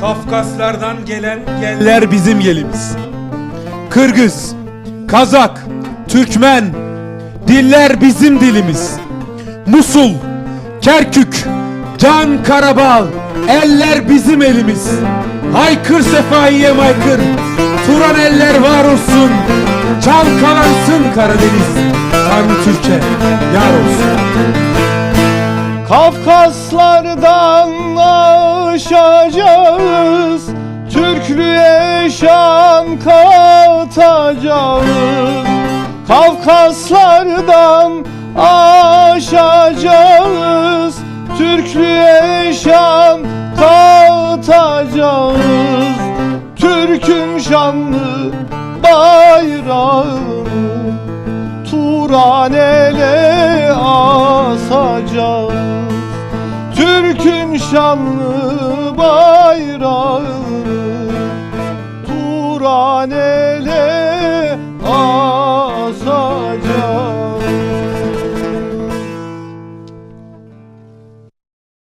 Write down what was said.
Kafkaslardan gelen geller bizim gelimiz. Kırgız, Kazak, Türkmen, diller bizim dilimiz. Musul, Kerkük, Can Karabağ, eller bizim elimiz. Haykır Sefaiye maykır, Turan eller var olsun. Çalkalansın Karadeniz, Tanrı Türkiye yar olsun. Kafkaslardan aşacağız Türklüğe şan katacağız Kafkaslardan aşacağız. Türklüğe şan katacağız Türk'ün şanlı bayrağını Turan ele asacağız. Türk'ün şanlı bayrağını divanele